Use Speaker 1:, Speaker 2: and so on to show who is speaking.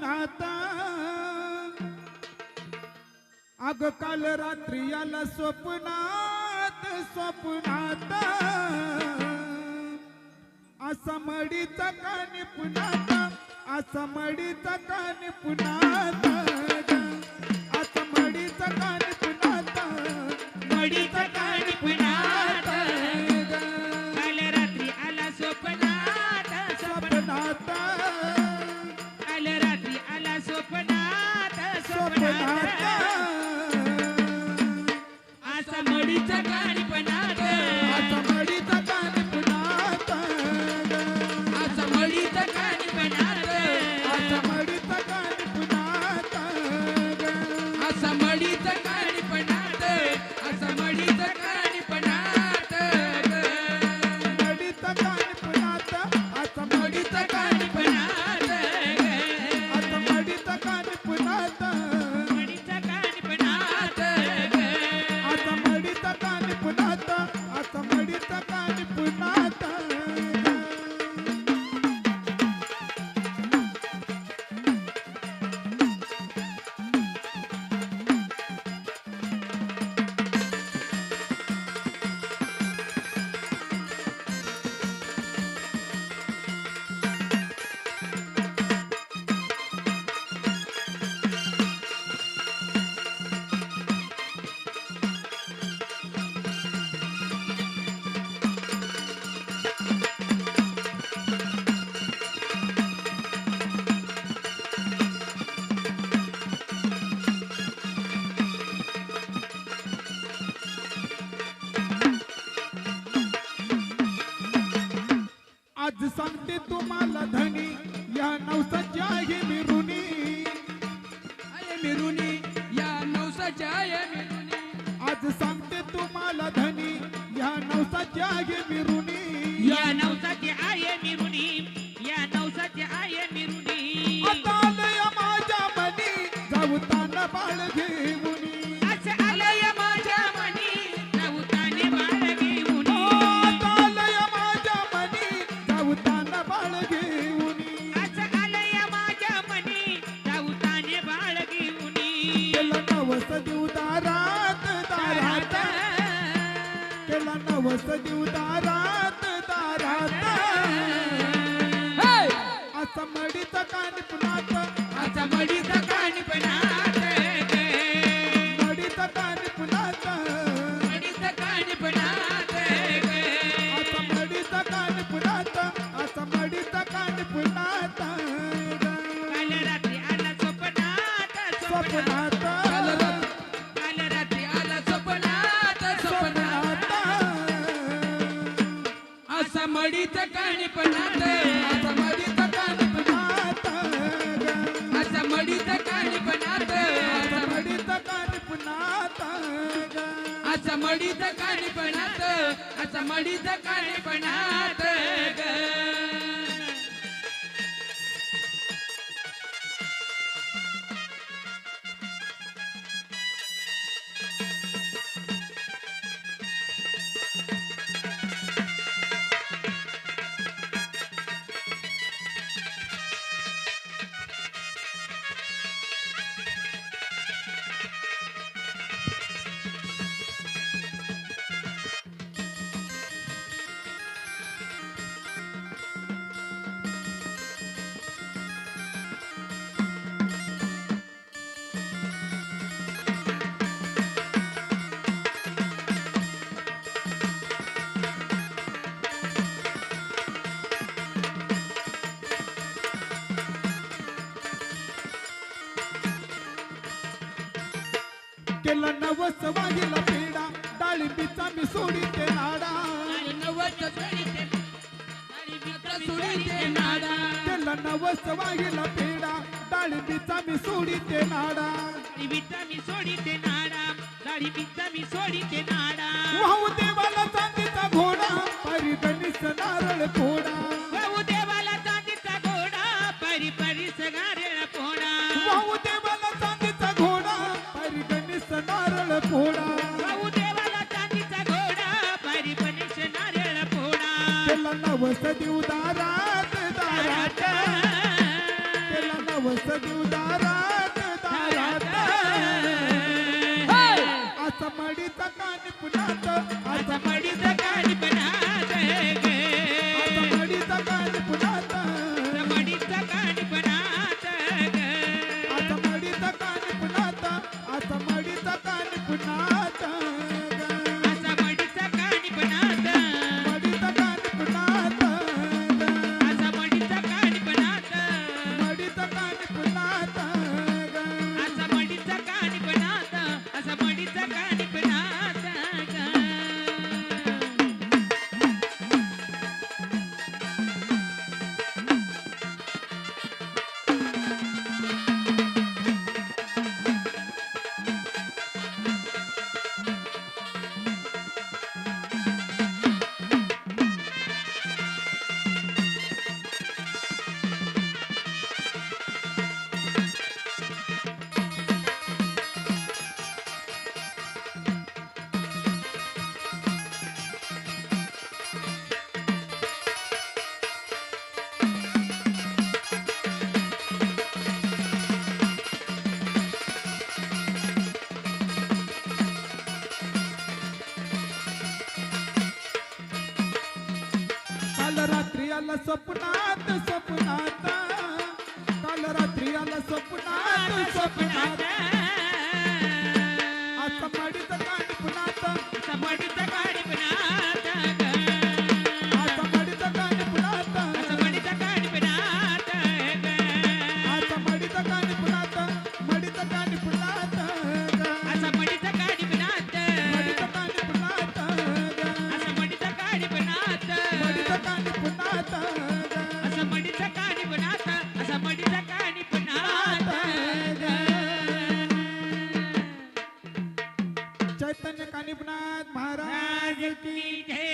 Speaker 1: नाता. अग काल रात्री आला स्वप्नात स्वप्नात. असा मडीचा कानी पुनात असा मडीचा कानी पुनात आज सांगते तुम्हाला धनी या नवसाची आहे मी ऋणी
Speaker 2: आय मिरुनी या नवसाच्या आय मिरुनी.
Speaker 1: आज सांगते तुम्हाला धनी या नवसाची आहे मी ऋणी
Speaker 2: या नवसाचे आय मिरुनी या नवसाचे आय मिरुनी.
Speaker 1: आता आलंय माझ्या मनी जाऊ ताना बाळ घेऊनी नवस देऊ दारात असा मडीचा कान पुनात.
Speaker 2: आता मडीचा कान पणात
Speaker 1: मडीचा कान पुनात. आता मडीत काणपणात आता मडीत काणपणात ग.
Speaker 2: केला
Speaker 1: नवस वाहिला पेडा डाळिंबीचा मी सोडी ते नाडा. केला नवस वाहिला पेडा डाळिंबीचा मी सोडी ते नाडा.
Speaker 2: मी सोडी ते नाडा. मी सोडी ते नाडा.
Speaker 1: वाहू देवाला चांदीचा घोडा. परी गणेश नारळ फोडा.
Speaker 2: नवसती उदारात दारात
Speaker 1: त्याला नवसती उदारात असं मडीचा कान असं मडीचा स्वप्नात स्वप्नात. काल रात्री आला स्वप्नात स्वप्नात. એકનાથ
Speaker 2: મહારાજ કી જય.